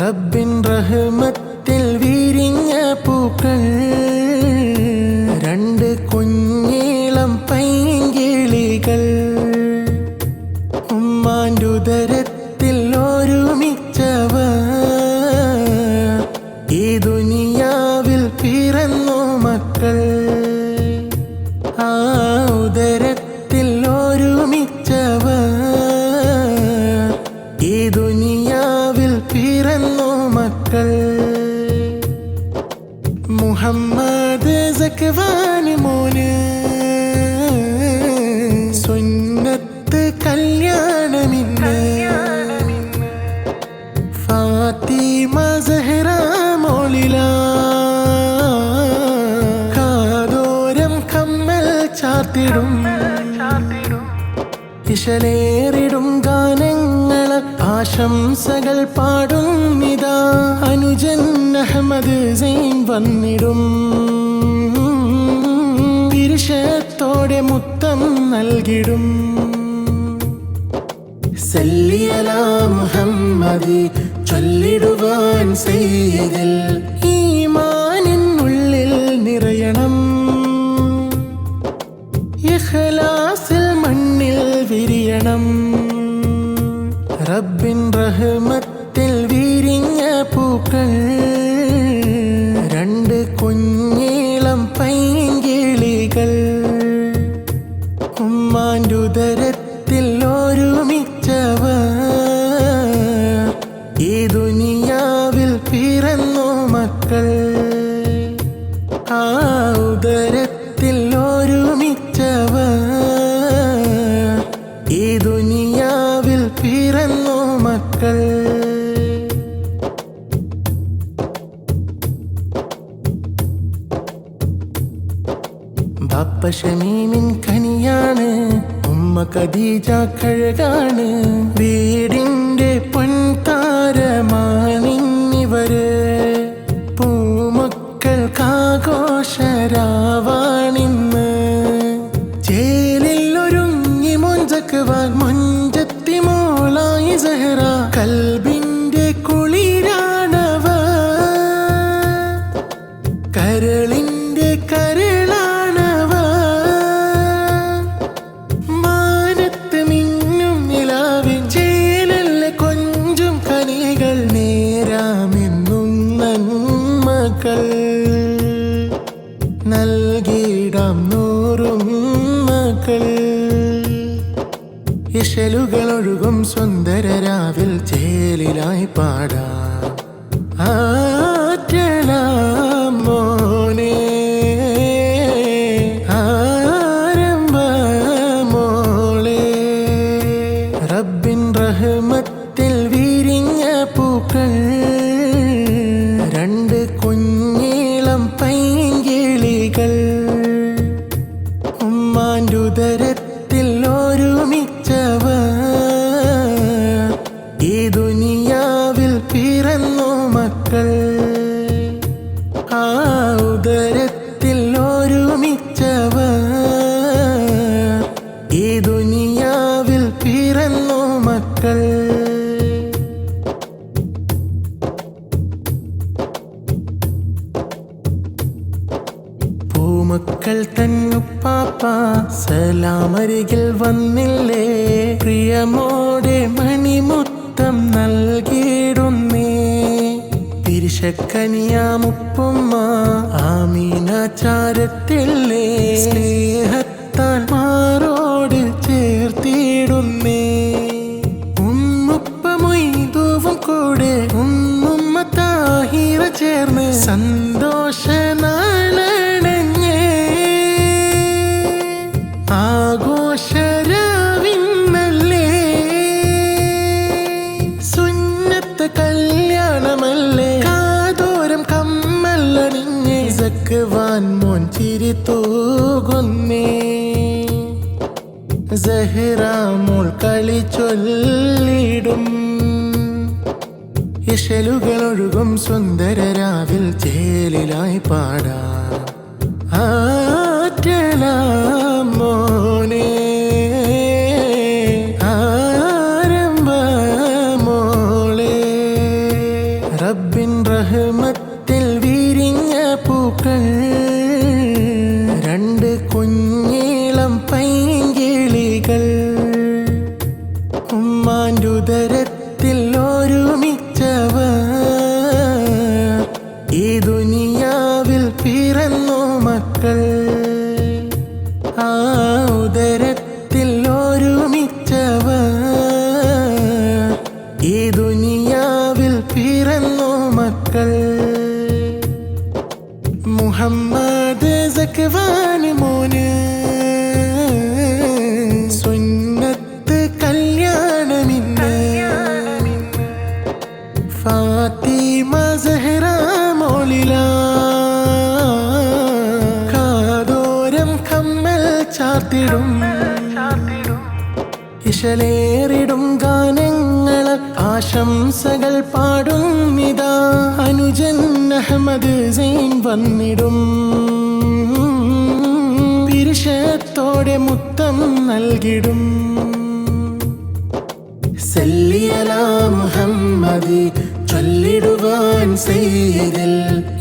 റബ്ബിൻ റഹ്മത്തിൽ വിരിഞ്ഞ പൂക്കൾ ചാത്തിടും ഇശലേറിടും ഗാനങ്ങള. ആശംസകൾ പാടും ഇതാ. അനുജൻ അഹമ്മദ് സൈൻ വന്നിടും. തിരുഷത്തോടെ മുത്തം നൽകിടും. സല്ലിയല മുഹമ്മദി ചൊല്ലിടുവാൻ സെയ്തിൽ പൂക്കൾ രണ്ട് കുഞ്ഞീളം പൈങ്കിളികൾ. ഉമ്മാന്റെ ഉദരത്തിൽ ഒരുമിച്ചവ. ഈ ദുനിയാവിൽ പിറന്നു മക്കൾ. ആ ഉദരത്തിൽ ഒരുമിച്ചവ. ഈ ദുനിയാവിൽ പിറന്നു മക്കൾ. ബാപ്പ ഷമീമിൻ കനിയാണ്. ഉമ്മ ഖദീജ കഴകാണ്. വീടിന്റെ പൊൻതാരമാണിന്നിവര്. പൂമക്കൾക്കാഘോഷരാവാണിന്ന്. ജയിലിൽ ഒരുങ്ങി മുഞ്ചക്കുവാൻ മുഞ്ചത്തി മോളായി സഹറ. കൽബിന്റെ നൽകിയിടാം നൂറും മക്കൾ. ഇശലുകൾ ഒഴുകും സുന്ദര രാവിൽ ചേലിലായി പാടാം. ആറ്റലാം പിറന്നു മക്കൾ. ആ ഉദരത്തിൽ ഒരുമിച്ചവ ഈ ദുനിയാവിൽ പിറന്നു മക്കൾ. പൂമക്കൾ തന്നുപ്പാപ്പ സലാമരികിൽ വന്നില്ലേ. പ്രിയമോടെ മണിമുത്തം നൽകിയിടുന്നേ പിരിശക്കനിയാമുപ്പുമ്മ ആമീന ചാരത്തില്ലേ കമ്മല്ലണിഞ്ഞേ സക്കുവാൻ മോൻ ചിരി തൂകുന്നേ സഹ്റാമോൾ കളി ചൊല്ലിടും ഇശലുകളൊഴുകും സുന്ദരരാവിൽ ചേ ചേലിലായി പാടാം ആറ്റലാം മോനെ ആരംഭ മോളെ റബ്ബിൻ റഹ്മത്തിൽ ചാർത്തിടും. ഇശലേറിടും ഗാനങ്ങൾ ആശംസകൾ പാടും ഇതാ. അനുജൻ അഹമ്മദ് സൈൻ വന്നിടും. പിരിശത്തോടെ മുത്തം നൽകിടും. സല്ലിയല മുഹമ്മദി ചൊല്ലിടുവാൻ സെയ്തിൽ ഈമാ